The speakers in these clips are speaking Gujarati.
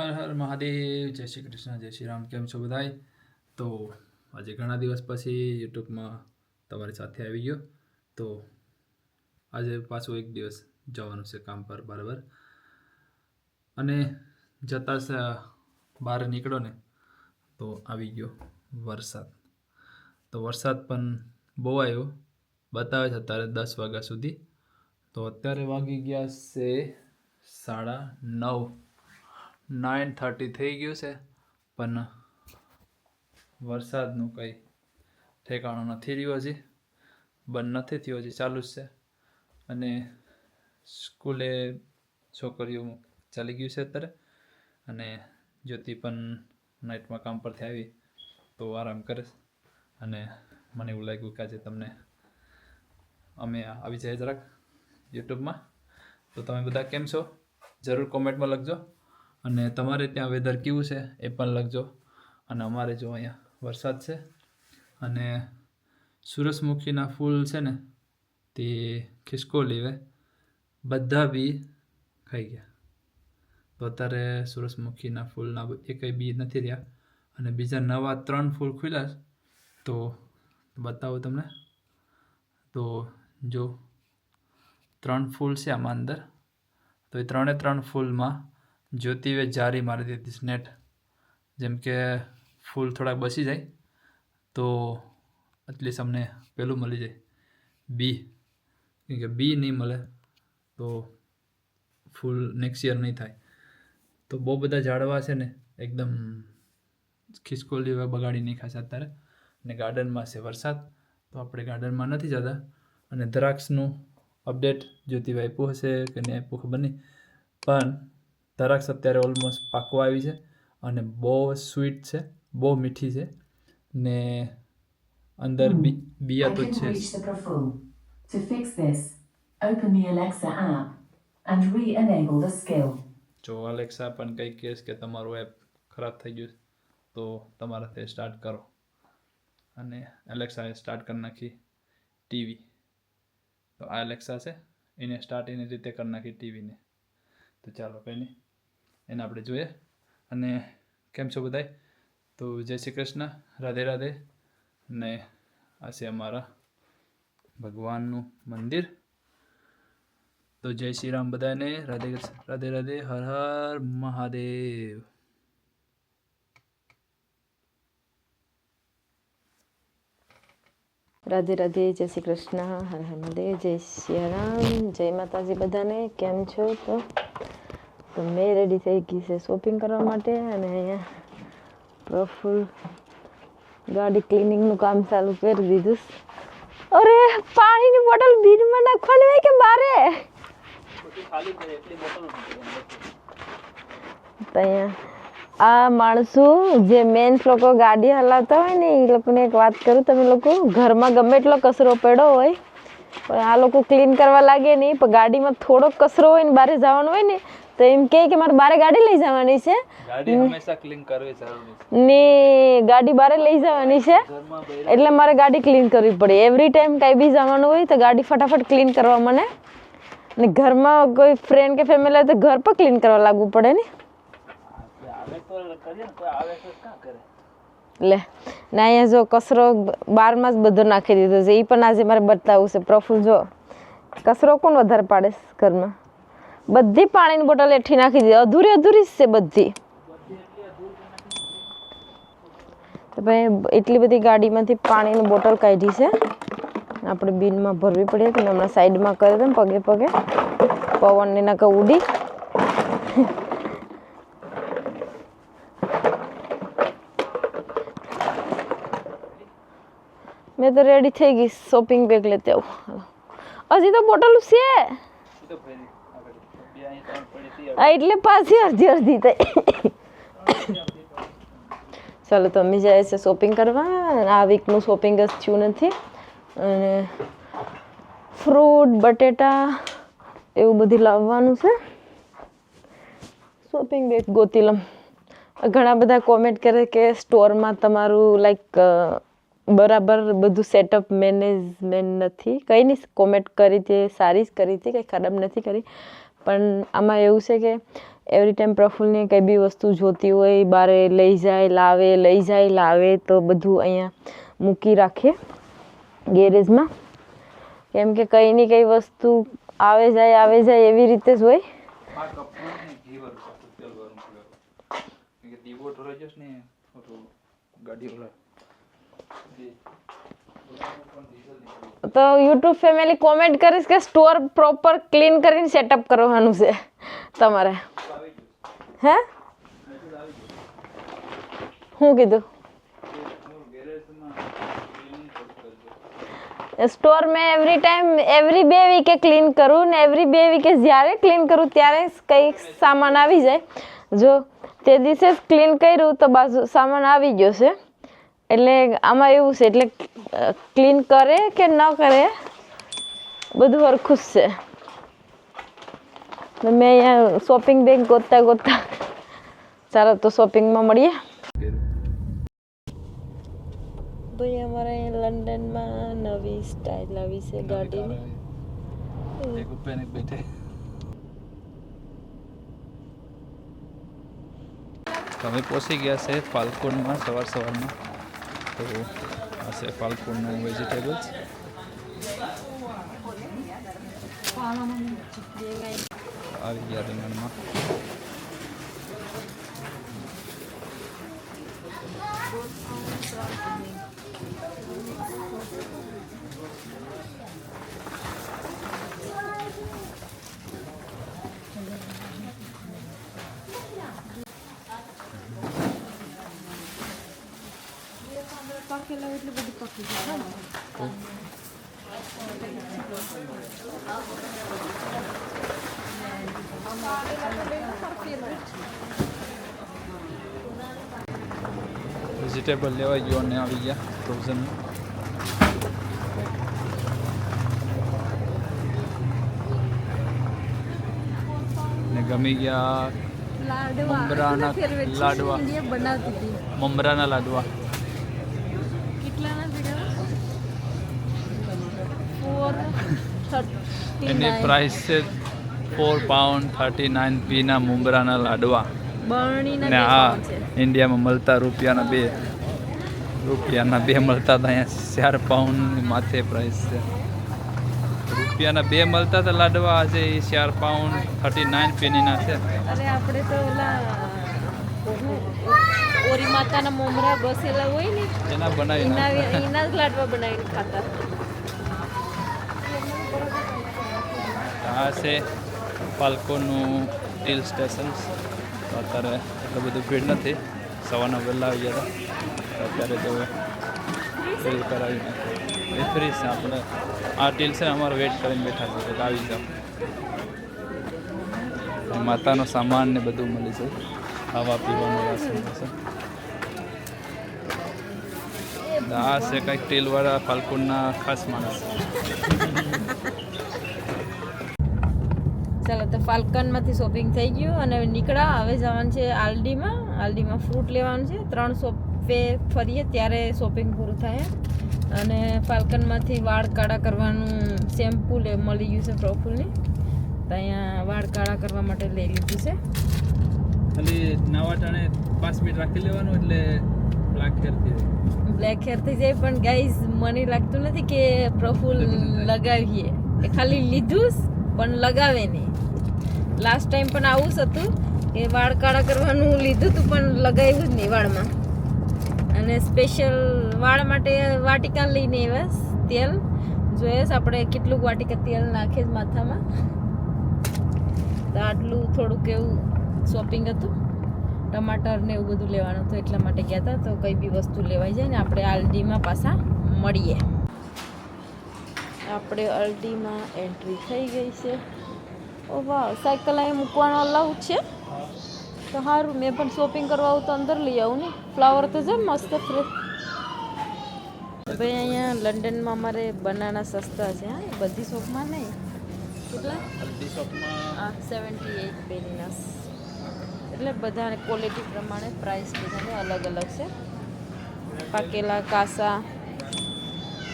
હર હર મહાદેવ, જય શ્રી કૃષ્ણ, જય શ્રી રામ, કેમ છો બધાય? તો આજે ઘણા દિવસ પછી યુટ્યુબમાં તમારી સાથે આવી ગયો. તો આજે પાછું એક દિવસ જવાનું છે કામ પર, બરાબર? અને જતા બહાર નીકળો ને, તો આવી ગયો વરસાદ. તો વરસાદ પણ બહુ આવ્યો. બતાવે છે અત્યારે દસ વાગ્યા સુધી. તો અત્યારે વાગી ગયા છે સાડા નવ. નાઇન થર્ટી થઈ ગયું છે, પણ વરસાદનું કંઈ ઠેકાણું નથી રહ્યું હજી. બંધ નથી થયું હજી, ચાલુ જ છે. અને સ્કૂલે છોકરીઓ ચાલી ગયું છે અત્યારે. અને જ્યોતિ પણ નાઇટમાં કામ પરથી આવી તો આરામ કરે અને મને એવું લાગ્યું કે આજે તમને અમે આવી જાય જરાક યુટ્યુબમાં. તો તમે બધા કેમ છો? જરૂર કોમેન્ટમાં લખજો. અને તમારે ત્યાં વેધર કેવું છે એ પણ લખજો. અને અમારે જો અહીંયા વરસાદ છે અને સૂરજમુખીના ફૂલ છે ને તે ખિસકો લેવે. બધા બી ખાઈ ગયા. તો અત્યારે સૂરજમુખીના ફૂલના એકેય બી નથી રહ્યા. અને બીજા નવા ત્રણ ફૂલ ખુલ્યા તો બતાવું તમને. તો જો ત્રણ ફૂલ છે આમાં અંદર. તો એ ત્રણે ત્રણ ફૂલમાં જ્યોતિએ જારી મારી દીધી સ્નેટ નેટ જેમ કે ફૂલ થોડાક બસી જાય, તો એટલીસ્ટ અમને પેલું મળી જાય. બી કેમ કે બી નહીં મળે, તો ફૂલ નેક્સ્ટ યર નહીં થાય. તો બહુ બધા ઝાડવા છે ને, એકદમ ખિસકોલી બગાડી નહીં ખાશે અત્યારે. ને ગાર્ડનમાં છે વરસાદ, તો આપણે ગાર્ડનમાં નથી જતા. અને દ્રાક્ષનું અપડેટ જ્યોતિભાઈ આપ્યું હશે કે નહીં આપ્યું ખબર નહીં. પણ દ્રાક્ષ અત્યારે ઓલમોસ્ટ પાકવા આવી છે અને બહુ સ્વીટ છે બહુ મીઠી છે ને અંદર બિયા તો છે. To fix this, open the Alexa app and re-enable the skill. જો અલેક્સા પણ કંઈ કહેશ કે તમારું એપ ખરાબ થઈ ગયું તો તમારાથી સ્ટાર્ટ કરો. અને એલેક્સાએ સ્ટાર્ટ કરી નાખી ટીવી. તો આ એલેક્સા છે એને સ્ટાર્ટ એની રીતે કરી નાખી ટીવીને. તો ચાલો કંઈ નહીં. એને આપણે જોઈએ. અને કેમ છો બધાય? તો જય શ્રી કૃષ્ણ. રાધે રાધે. ને આ છે અમારા ભગવાનનું મંદિર. તો જય શ્રી રામ બધાને. રાધે રાધે રાધે. હર હર મહાદેવ. રાધે રાધે. જય શ્રી કૃષ્ણ. હર હર મહાદેવ. જય શ્રી રામ. જય માતાજી બધાને. કેમ છો તો? તો મેં રેડી થઈ ગઈ છે શોપિંગ કરવા માટે અને અહીંયા પ્રફુલ ગાડી ક્લિનિંગનું કામ ચાલુ કરી દીધું અરે પાણીની બોટલ બીજમાં નાખવાની હોય કે બારે? તો અહીંયા આ માણસો જે મેન્સ લોકો ગાડી હલાવતા હોય ને એ લોકોને એક વાત કરું તમે લોકો ઘરમાં ગમે એટલો કચરો પડ્યો હોય પણ આ લોકો ક્લીન કરવા લાગે નહીં પણ ગાડીમાં થોડોક કચરો હોય ને બારે જવાનું હોય ને તો એમ કહે કે મારે બારે ગાડી લઈ જવાની છે. ગાડી હંમેશા ક્લીન કરવી જરૂરી ને ગાડી બારે લઈ જવાની છે. એટલે મારે ગાડી ક્લીન કરવી પડે. એવરી ટાઈમ કાંઈ બી જવાનું હોય તો ગાડી ફટાફટ ક્લીન કરવા મને. ને ઘરમાં કોઈ ફ્રેન્ડ કે ફેમિલી હોય તો ઘર પર ક્લીન કરવા લાગવું પડે ને. લે ને અહીંયા જો કચરો બારમાં જ બધો નાખી દીધો છે. એ પણ આજે મારે બતાવવું છે. પ્રફુલ જો કચરો કોણ વધારે પાડે ઘરમાં? બધી પાણીની બોટલ એઠી નાખી દીધી. અધૂરી અધૂરી જ છે બધી. તો ભાઈ, એટલી બધી ગાડીમાંથી પાણીની બોટલ કાઢી છે. આપણે બિનમાં ભરવી પડી હતી હમણાં સાઈડમાં કરી દઉં પગે પગે. પવનની નાકે ઉડી. મેં તો રેડી થઈ ગઈ શોપિંગ બેગ લેતે આવું. હજી તો બોટલ છે. એટલે પાછી અડધી અડધી થઈ. ચાલો, તો અમે જાય છે શોપિંગ કરવા. આ વીકનું શોપિંગ જ થયું નથી. અને ફ્રૂટ બટેટા એવું બધું લાવવાનું છે. શોપિંગ બેગ ગોતિલમ. ઘણા બધા કોમેન્ટ કરે કે સ્ટોરમાં તમારું લાઈક બરાબર બધું સેટઅપ મેનેજમેન્ટ નથી. કંઈ નહીં કોમેન્ટ કરી હતી સારી જ કરી હતી કંઈ ખરાબ નથી કરી. પણ આમાં એવું છે કે એવરી ટાઈમ પ્રફુલ્લને કંઈ બી વસ્તુ જોતી હોય બારે લઈ જાય, લાવે, લઈ જાય, લાવે, તો બધું અહીંયા મૂકી રાખે ગેરેજમાં. કેમ કે કંઈ ની કંઈ વસ્તુ આવે જાય આવે જાય એવી રીતે જ હોય. ગાડી તો યુટ્યુબ ફેમિલી કોમેન્ટ કરીશ કે સ્ટોર પ્રોપર ક્લીન કરીને સેટઅપ કરવાનું છે તમારે. હે? શું કીધું? સ્ટોર મેં એવરી ટાઈમ એવરી બે વીકે ક્લીન કરું ને એવરી બે વીકે જ્યારે ક્લીન કરું ત્યારે કંઈક સામાન આવી જાય. જો તે દિવસે જ ક્લીન કર્યું તો બાજુ સામાન આવી ગયો છે. એટલે આમાં એવું છે, એટલે ક્લીન કરે કે ન કરે? બધું હરખું જ છે. મેં અહીંયા શોપિંગ બેગ ગોતતા ગોતતા ચાલો તો શોપિંગમાં મળીએ. ભાઈ અમારે અહીંયા લંડનમાં નવી સ્ટાઇલ આવી છે ગાડીની. બેઠે. તમે પહોંચી ગયા છે ફાલ્કુનમાં સવાર સવારમાં. તો આ છે ફાલ્કુનનું વેજીટેબલ્સ આવી ગયા રીંગણમાં વેજીટેબલ લેવા ગયો અને આવી ગયા ફ્રોઝન ને ગમી ગયા મમરાના લાડવા. મમરાના લાડવા. એની પ્રાઇસ છે ફોર પાઉન્ડ થર્ટી નાઇન પીના મુંબરાના લાડવા. ને આ ઇન્ડિયામાં મળતા રૂપિયાના બે. રૂપિયાના બે મળતા હતા અહીંયા ચાર પાઉન્ડ માથે પ્રાઇસ છે. રૂપિયાના બે મળતા હતા લાડવા આજે એ ચાર પાઉન્ડ થર્ટી નાઇન પેનીના છે. અરે આપણે તો ઓલા ઓરી માતાના મોમરા બસેલા હોય ને એના બનાવી એના એના જ લાડવા બનાવીને ખાતા. આ છે પાલકોનું હિલ સ્ટેશન. અત્યારે એટલું બધું ભીડ નથી. સવારના વહેલા આવી ગયા હતા. અત્યારે તો ફિલ કરાવી નાખ્યું એ ફ્રી છે આપણે. આ ટીલ છે અમારે વેઇટ કરીને બેઠા છે કે આવી જાઓ માતાનો સામાન ને બધું મળી છે ખાવા પીવાનું રાશન છે કંઈક ટીલવાળા ફાલ્કુનના ખાસ માણસ. ચાલો, તો ફાલ્કનમાંથી શોપિંગ થઈ ગયું અને નીકળ્યા હવે જવાનું છે આલડીમાં. આલડીમાં ફ્રૂટ લેવાનું છે. ત્રણ ફરીએ ત્યારે શોપિંગ પૂરું થાય. અને ફાલ્કનમાંથી વાળ કાળા કરવાનું શેમ્પુ લે મળી ગયું છે પ્રોફુલની. તો અહીંયા વાળ કાળા કરવા માટે લઈ લીધું છે. ખાલી નવા ટાણે પાંચ મિનિટ રાખી લેવાનું એટલે બ્લેક હેર થઈ જાય. બ્લેક હેર થઈ જાય પણ ગાઈઝ મને લાગતું નથી કે પ્રફુલ લગાવીએ. એ ખાલી લીધું પણ લગાવે નહીં. લાસ્ટ ટાઈમ પણ આવું જ હતું કે વાળ કાળા કરવાનું લીધું હતું પણ લગાવ્યું જ નહીં વાળમાં. અને સ્પેશિયલ વાળ માટે વાટિકા લઈને આવ્યા તેલ. જોઈએ આપણે કેટલુંક વાટિકા તેલ નાખે માથામાં. તો આટલું થોડુંક એવું શોપિંગ હતું. ટમાટર ને એવું બધું લેવાનું હતું એટલા માટે ગયા હતા. તો કઈ બી વસ્તુ લેવાઈ જાય ને આપણે આલડીમાં પાછા મળીએ. આપણે અલડીમાં એન્ટ્રી થઈ ગઈ છે. ઓ વાહ સાયકલ અહીંયા મૂકવાનો અલાઉ છે. તો સારું મેં પણ શોપિંગ કરવા આવું તો અંદર લઈ આવું ને. ફ્લાવર તો છે મસ્ત ફ્રેશ ભાઈ અહીંયા લંડનમાં અમારે બનાના સસ્તા છે હા બધી શોપમાં નહીં. કેટલા? બધી શોપમાં સેવન્ટી એઇટ બેનીનાસ એટલે બધાને ક્વોલિટી પ્રમાણે પ્રાઇસ બધાને અલગ અલગ છે. પાકેલા કાસા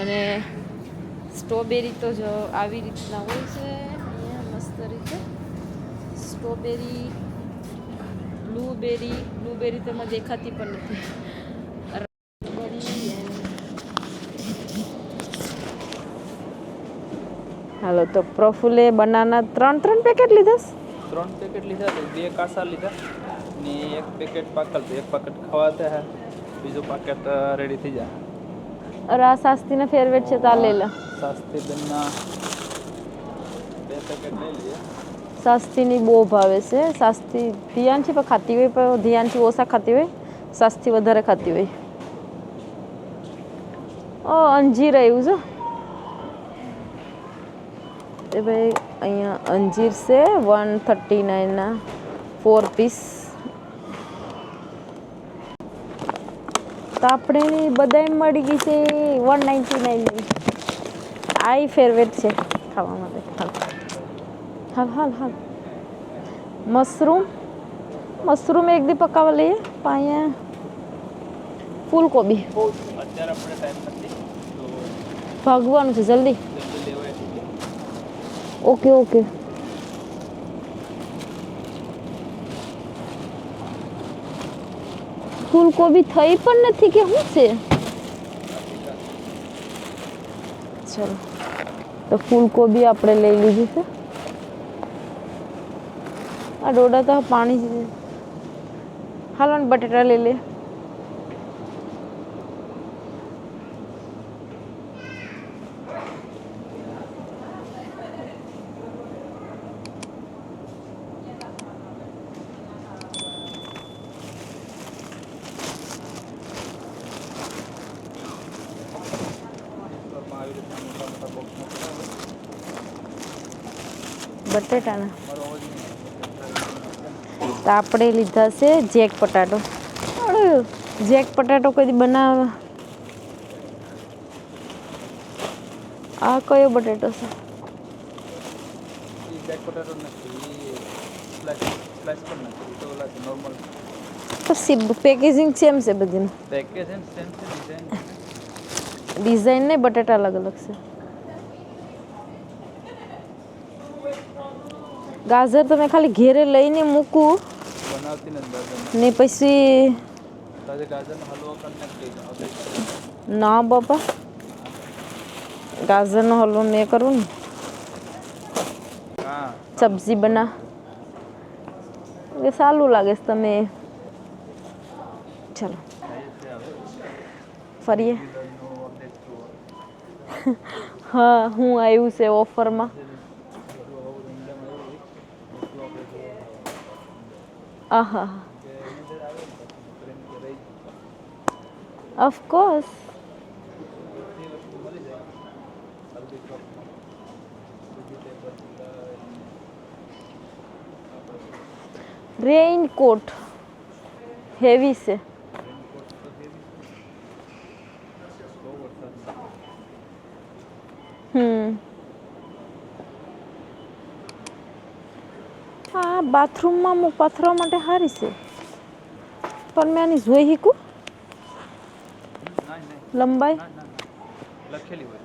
અને સ્ટ્રોબેરી તો જો આવી રીતના હોય છે અહીંયા મસ્ત રીતે. સ્ટ્રોબેરી બ્લુબેરી બ્લુબેરી તો એમાં દેખાતી પણ નથી. હાલો તો પ્રફુલે બનાના ત્રણ ત્રણ પેકેટ લીધા ત્રણ પેકેટ લીધા તો બે કાસા લીધા ને એક પેકેટ પાકલ તો એક પેકેટ ખવાતા હે બીજું પેકેટ રેડી થઈ જાય. અરે આ સાસ્તીના ફેરવેટ છે તા લઈ લે. સાસ્તી બેનના બે પેકેટ લઈ લઈએ. સાસ્તીની બહુ ભાવે છે. સાસ્તી ધ્યાનથી પણ ખાતી હોય, પણ ધ્યાનથી ઓછા ખાતી હોય. સાસ્તી વધારે ખાતી હોય. ઓ, અંજીર આવ્યું છે. એ ભાઈ, અહીંયા અંજીર છે વન થર્ટી નાઇનના ફોર પીસ તો આપણે બદામ મળી ગઈ છે વન નાઇન્ટી નાઇનની આ ફેવરેટ છે, ખાવા માટે. હાલ હાલ હાલ હાલ મશરૂમ મશરૂમ એક દી પકાવવા લઈએ પણ અહીંયા ફૂલકોબી અત્યારે આપણે ટાઈમ નથી તો ભાગવાનું છે જલ્દી જલ્દી લેવાય ઓકે ઓકે ફૂલકોબી થઈ પણ નથી કે શું છે ચલો તો ફૂલકોબી આપણે લઈ લીધી છે આ ડોડા તો પાણી હાલો ને બટેટા લઈ લે. બટેટાના. તો આપણે લીધા છે જેક પટાટો. જેક પટાટો કદી બનાવ? આ કયો બટેટો છે? પેકેજિંગ સેમ છે બધીનું. છે ડિઝાઇન ને બટેટા અલગ અલગ છે. ગાજર તમે ખાલી ઘેરે લઈને મૂકું. ને પછી ના બાપા. ગાજરનો હલવો મેં કરું ને. સબ્જી બના. એ સારું લાગે છે તમે. ચલો. ફરીએ. હા હું આવ્યું છે ઓફરમાં. આહા ઓફકોર્સ રેઇનકોટ હેવી છે હમ હા બાથરૂમમાં હું પથરા માટે સારી છે. પણ મેં આની જોઈ શીખું. લંબાઈ. લખેલી હોય.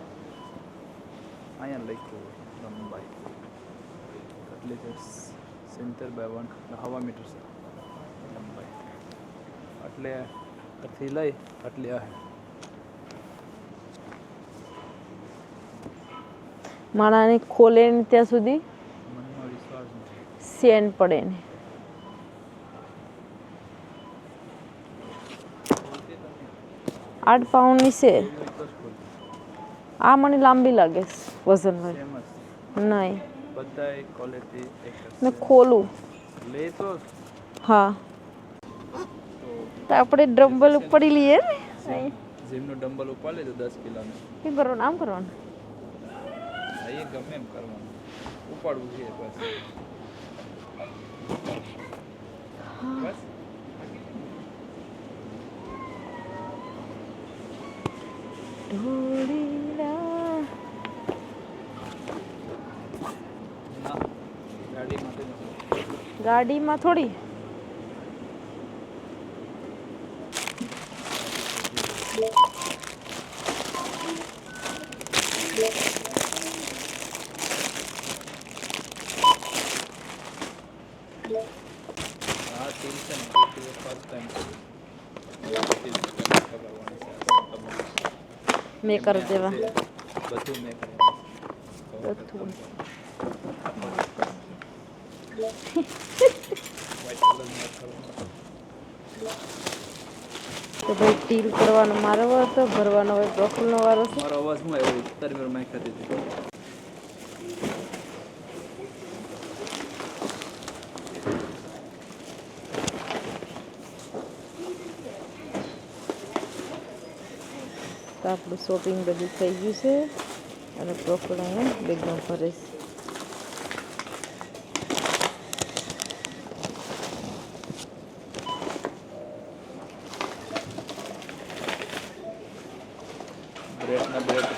અહીંયા લખ્યું હોય લંબાઈ. એટલે કે સેન્ટર બાય વન હવા મીટર છે. લંબાઈ. એટલે આથી લઈ એટલે આ. માણાને ખોલે ને ત્યાં સુધી. સેન પડે ને. આઠ પાઉન્ડની છે આ મને લાંબી લાગે સેમ નહીં. મેં ખોલું. હા. તો આપણે ડ્રમ્બલ ઉપડી લઈએ ને. જીમનો ડમ્બલ ઉપાડી લેજો દસ કિલોનો. શું કરવાનું? આમ કરવાનું? ગમે એમ કરવાનું. ઉપાડવું છે બસ બસ ઢોળીના ના ગાડી માટે નથી ગાડીમાં થોડી હા તેલ છે ને ફર્સ્ટ ટાઈમ કરવાની છે મેં કરી દેવા બધું મેં કરવાનું બધું વ્હાઈટ કલર મેં કરવાનું તો ભાઈ ટીલ કરવાનો મારો વારો છે ભરવાનો હોય પ્રફુલનો વારો છે મારો અવાજ શું આવ્યો તરવીર મેં કરી આપણું શોપિંગ બધું થઈ ગયું છે. અને પ્રફુલ અહીંયા બેગમાં ભરે છે બ્રેડના બ્રેડ